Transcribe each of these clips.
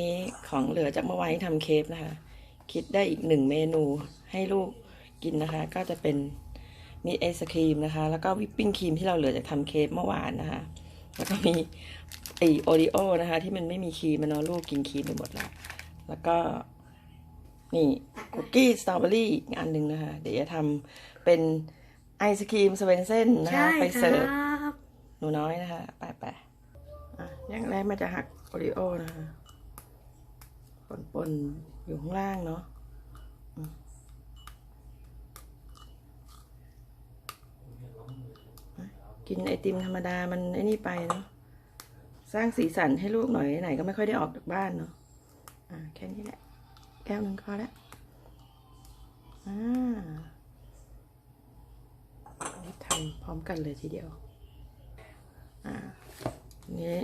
นี้ของเหลือจากเมื่อวานที่ทำเคฟนะคะ คิดได้อีกหนึ่งเมนูให้ลูกกินนะคะ ก็จะเป็นมีไอศครีมนะคะ แล้วก็วิปปิ้งครีมที่เราเหลือจากทำเคฟเมื่อวานนะคะ แล้วก็มีไอโอริโอนะคะ ที่มันไม่มีครีมมันเนาะลูกกินครีมไปหมดละแล้วก็นี่คุกกี้สตรอเบอรี่อีกอันหนึ่งนะคะ เดี๋ยวจะทำเป็นไอศครีมสเวนเซนนะคะ ไปเสิร์ฟบหนูน้อยนะคะ ไปไปอะอย่างแรกมันจะหักโอริโอนะคะ ปนปนๆ อยู่ข้างล่างเนาะกินไอติมธรรมดามันไอ้นี่ไปเนาะสร้างสีสันให้ลูกหน่อยไหนๆก็ไม่ค่อยได้ออกจากบ้านเนาะอ่าแค่นี้แหละ แก้วหนึ่งพอแล้วอ่านี่ทำพร้อมกันเลยทีเดียว อ่านนี้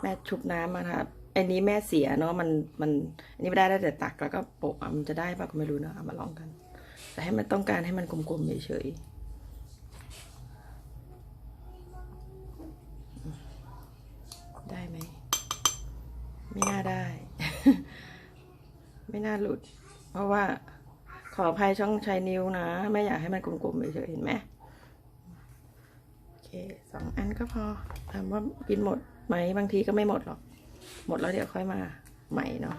แม่ชุบน้ำมาครับ อันนี้แม่เสียเนาะมันมันอันนี้ไม่ได้ได้แต่ตักแล้วก็โปะมันจะได้ปะก็ไม่รู้นะเอามาลองกัน แต่ให้มันต้องการให้มันกลมๆเฉยๆได้ไหมไม่น่าได้ ไม่น่าหลุด เพราะว่าขออภัยช่องใช้นิ้วนะไม่อยากให้มันกลมๆเฉยๆเห็นไหมโอเคสองอันก็พอถามว่ากินหมดไหมบางทีก็ไม่หมดหรอก หมดแล้วเดี๋ยวค่อยมาใหม่เนาะ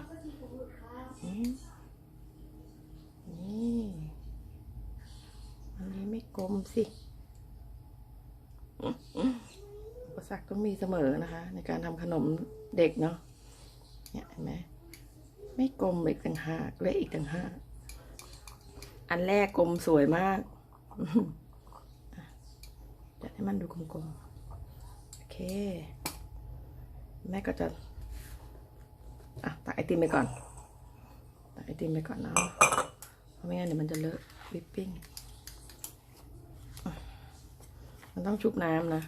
นี่อันนี้ไม่กลมสิอุปสรรคต้องมีเสมอนะคะ ในการทำขนมเด็กเนาะเนี่ยเห็นไหมไม่กลมอีกต่างหากเละอีกต่างหากอันแรกกลมสวยมากจะให้มันดูกลมๆ โอเค แม่ก็จะ อะตักไอติมไปก่อน ตักไอติมไปก่อนเนาะเพราะไม่งั้นเดี๋ยวมันจะเลอะวิปปิ้ง มันต้องชุบน้ำนะ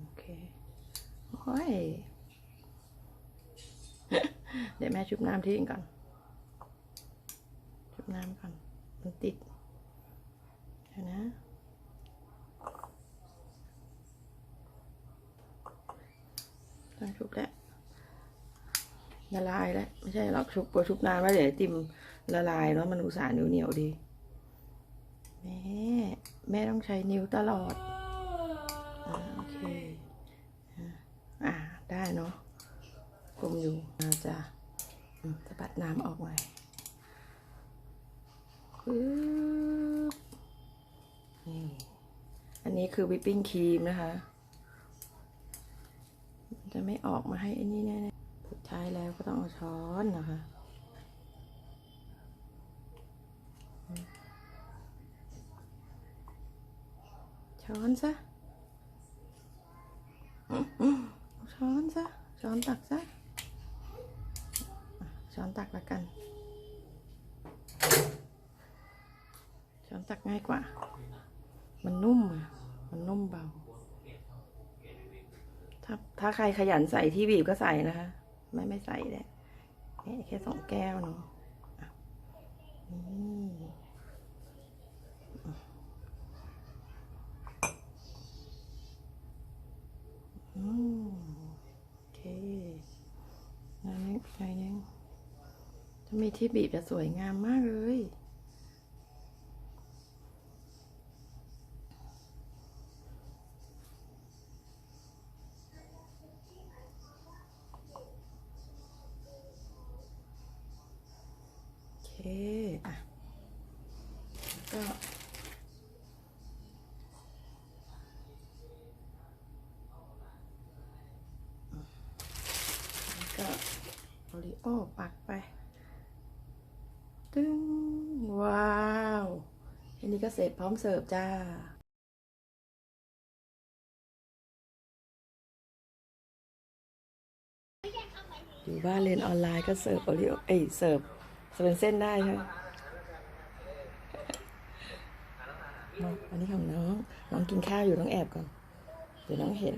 โอเค โอ้ย เดี๋ยวแม่ชุบน้ำทิ้งก่อน ชุบน้ำก่อน มันติด เดี๋ยวนะ ต้องชุบแล้ว ละลายแล้ว ไม่ใช่หรอกชุบกลัวชุบนานว่าเดี๋ยวติมละลายแล้วมันอุตส่าห์เหนียวเหนียวดีแม่แม่ต้องใช้นิ้วตลอดอโอเคอ่าได้เนาะกลมอยู่อาจะสะบัดน้ำออกหน่อยปึ๊บนี่อันนี้คือวิปปิ้งครีมนะคะ จะไม่ออกมาให้อันนี้แน่ ๆสุดท้ายแล้วก็ต้องเอาช้อนนะคะ ช้อนซะ ช้อนซะ ช้อนตักซะอะช้อนตักละกัน ช้อนตักง่ายกว่า มันนุ่มอะมันนุ่มเบาถ้าถ้าใครขยันใส่ที่บีบก็ใส่นะคะ ไม่ไม่ใส่แหละแค่แค่สองแก้วเนาะนี่อืมโอเคอันนี้ใส่นึงถ้ามีที่บีบจะสวยงามมากเลย เคอะก็ก็โอริโอปักไป ตึ้ง ว้าวทีนี้ก็เสร็จพร้อมเสิร์ฟจ้าอยู่บ้านเรียนออนไลน์ก็เสิร์ฟโอริโอเอ้ยเสิร์ฟ สเปนเส้นได้ใช่ไหมอันนี้ของน้อง น้องกินข้าวอยู่น้องแอบก่อน เดี๋ยวน้องเห็น